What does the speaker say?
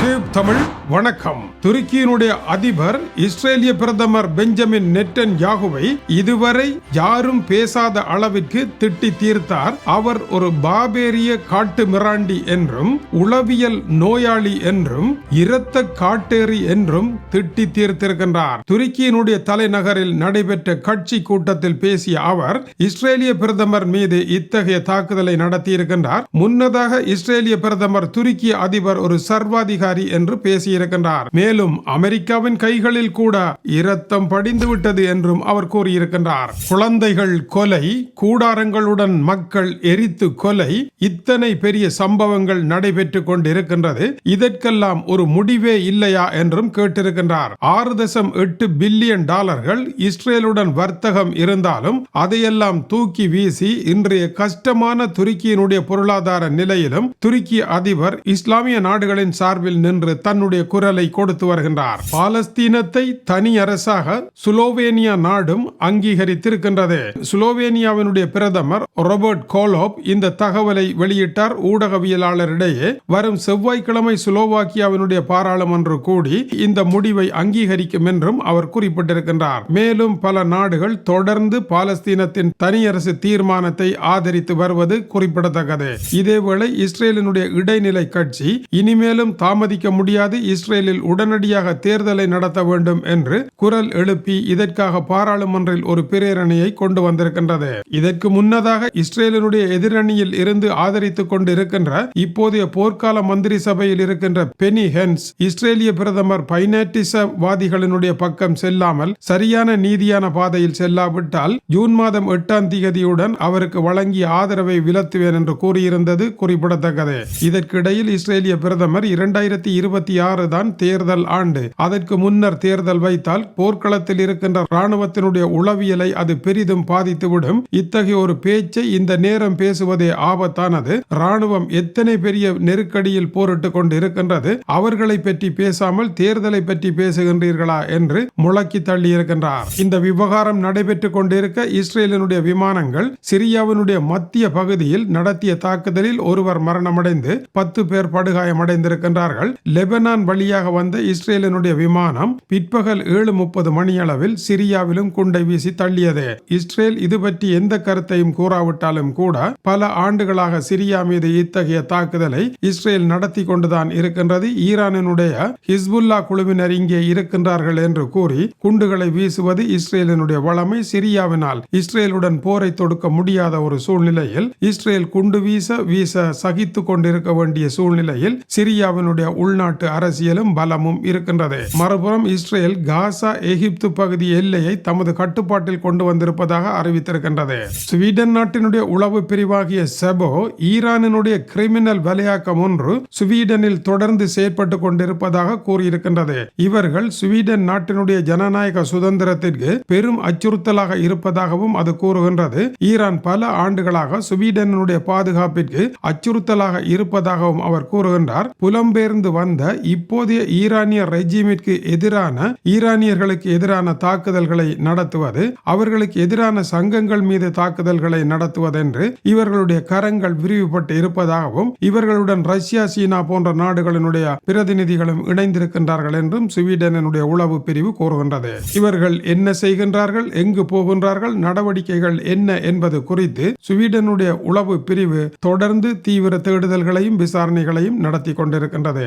Tube Tamil வணக்கம். துருக்கியினுடைய அதிபர் இஸ்ரேலிய பிரதமர் பெஞ்சமின் நெட்டன் யாகுவை இதுவரை யாரும் பேசாத அளவிற்கு திட்டி தீர்த்தார். அவர் ஒரு பாபேரிய காட்டு மிராண்டி என்றும் உளவியல் நோயாளி என்றும் இரத்த காட்டேரி என்றும் திட்டி தீர்த்திருக்கின்றார். துருக்கியினுடைய தலைநகரில் நடைபெற்ற கட்சி கூட்டத்தில் பேசிய அவர் இஸ்ரேலிய பிரதமர் மீது இத்தகைய தாக்குதலை நடத்தியிருக்கின்றார். முன்னதாக இஸ்ரேலிய பிரதமர் துருக்கிய அதிபர் ஒரு சர்வாதிகார என்று பேசியிருக்கின்றார். மேலும் அமெரிக்காவின் கைகளில் கூட இரத்தம் படிந்து விட்டது என்றும் அவர் கூறியிருக்கின்றார். குழந்தைகள் கொலை கூடாரங்களுடன் மக்கள் எரித்து கொலை இத்தனை பெரிய சம்பவங்கள் நடைபெற்றுக் கொண்டிருக்கின்றது. இதற்கெல்லாம் ஒரு முடிவே இல்லையா என்றும் கேட்டிருக்கின்றார். ஆறு தசம் எட்டு பில்லியன் டாலர்கள் இஸ்ரேலுடன் வர்த்தகம் இருந்தாலும் அதையெல்லாம் தூக்கி வீசி இன்றைய கஷ்டமான துருக்கியினுடைய பொருளாதார நிலையிலும் துருக்கி அதிபர் இஸ்லாமிய நாடுகளின் சார்பில் நின்று தன்னுடைய குரலை கொடுத்து வருகின்றார். பாலஸ்தீனத்தை தனி அரசாக சுலோவேனியா நாடும் அங்கீகரித்திருக்கின்றது. சுலோவேனியாவினுடைய பிரதமர் ரோபர்ட் கோலோப் இந்த தகவலை வெளியிட்டார் ஊடகவியலாளரிடையே. வரும் செவ்வாய்க்கிழமை சுலோவாக்கியாவினுடைய பாராளுமன்ற கூடி இந்த முடிவை அங்கீகரிக்கும் என்றும் அவர் குறிப்பிட்டிருக்கின்றார். மேலும் பல நாடுகள் தொடர்ந்து பாலஸ்தீனத்தின் தனியரசு தீர்மானத்தை ஆதரித்து வருவது குறிப்பிடத்தக்கது. இதேவேளை இஸ்ரேலினுடைய இடைநிலை கட்சி இனிமேலும் தாமத அனுமதிக்க முடியாது. இஸ்ரேலில் உடனடியாக தேர்தலை நடத்த வேண்டும் என்று குரல் எழுப்பி இதற்காக பாராளுமன்றில் ஒரு பிரேரணையை கொண்டு வந்திருக்கின்றது. இதற்கு முன்னதாக இஸ்ரேலினுடைய எதிரணியில் இருந்து ஆதரித்துக் கொண்டிருக்கின்ற இப்போதைய போர்க்கால மந்திரி சபையில் இருக்கின்ற பெனி ஹென்ஸ் இஸ்ரேலிய பிரதமர் பைனாட்டிசவாதிகளினுடைய பக்கம் செல்லாமல் சரியான நீதியான பாதையில் செல்லாவிட்டால் ஜூன் மாதம் எட்டாம் தேதியுடன் அவருக்கு வழங்கிய ஆதரவை விலத்துவேன் என்று கூறியிருந்தது குறிப்பிடத்தக்கது. இதற்கிடையில் இஸ்ரேலிய பிரதமர் இரண்டாயிரத்தி இருபத்தி ஆறு தான் தேர்தல் ஆண்டு. அதற்கு முன்னர் தேர்தல் வைத்தால் போர்க்களத்தில் இருக்கின்ற இராணுவத்தினுடைய உளவியலை அது பெரிதும் பாதித்துவிடும். இத்தகைய ஒரு பேச்சை இந்த நேரம் பேசுவதே ஆபத்தானது. இராணுவம் எத்தனை பெரிய நெருக்கடியில் போரிட்டுக் கொண்டு இருக்கின்றது அவர்களை பற்றி பேசாமல் தேர்தலை பற்றி பேசுகின்றீர்களா என்று முழக்கி தள்ளி இருக்கின்றார் இந்த விவகாரம் நடைபெற்றுக் கொண்டிருக்க இஸ்ரேலினுடைய விமானங்கள் சிரியாவினுடைய மத்திய பகுதியில் நடத்திய தாக்குதலில் ஒருவர் மரணமடைந்து பத்து பேர் படுகாயமடைந்திருக்கின்றார்கள். லெபனான் வழியாக வந்த இஸ்ரேலினுடைய விமானம் பிற்பகல் ஏழு முப்பது மணியளவில் சிரியாவிலும் குண்டை வீசி தள்ளியது. இஸ்ரேல் இது பற்றி எந்த கருத்தையும் கூறாவிட்டாலும் கூட பல ஆண்டுகளாக சிரியா மீது இத்தகைய தாக்குதலை இஸ்ரேல் நடத்தி கொண்டுதான் இருக்கின்றது. ஈரானினுடைய ஹிஸ்புல்லா குழுவினர் இங்கே இருக்கின்றார்கள் என்று கூறி குண்டுகளை வீசுவது இஸ்ரேலினுடைய வளமை சிரியாவினால். இஸ்ரேலுடன் போரை தொடுக்க முடியாத ஒரு சூழ்நிலையில் இஸ்ரேல் குண்டு வீச வீச சகித்து கொண்டிருக்க வேண்டிய சூழ்நிலையில் சிரியாவினுடைய உள்நாட்டு அரசியலும் பலமும் இருக்கின்றது. மறுபுறம் இஸ்ரேல் காசா எகிப்து பகுதி எல்லையை தமது கட்டுப்பாட்டில் கொண்டு வந்திருப்பதாக அறிவித்திருக்கின்றது. ஸ்வீடன் நாட்டினுடைய உளவு பிரிவாகிய செபோ ஈரானினுடைய கிரிமினல் வலையாக்கம் ஒன்று ஸ்வீடனில் தொடர்ந்து செயற்பட்டு கொண்டிருப்பதாக கூறியிருக்கின்றது. இவர்கள் ஸ்வீடன் நாட்டினுடைய ஜனநாயக சுதந்திரத்திற்கு பெரும் அச்சுறுத்தலாக இருப்பதாகவும் அது கூறுகின்றது. ஈரான் பல ஆண்டுகளாக ஸ்வீடனுடைய பாதுகாப்பிற்கு அச்சுறுத்தலாக இருப்பதாகவும் அவர் கூறுகின்றார். புலம்பெயர்ந்து வந்த இப்போதைய ஈரானிய ரெஜிமிற்கு எதிரான ஈரானியர்களுக்கு எதிரான தாக்குதல்களை நடத்துவது அவர்களுக்கு எதிரான சங்கங்கள் மீது தாக்குதல்களை நடத்துவதென்று இவர்களுடைய கரங்கள் விரிவுபட்டு இருப்பதாகவும் இவர்களுடன் ரஷ்யா சீனா போன்ற நாடுகளினுடைய பிரதிநிதிகளும் இணைந்திருக்கின்றார்கள் என்றும் ஸ்வீடனினுடைய உளவு பிரிவு கூறுகின்றது. இவர்கள் என்ன செய்கின்றார்கள் எங்கு போகின்றார்கள் நடவடிக்கைகள் என்ன என்பது குறித்து ஸ்வீடனுடைய உளவு பிரிவு தொடர்ந்து தீவிர தேடுதல்களையும் விசாரணைகளையும் நடத்தி கொண்டிருக்கின்றது.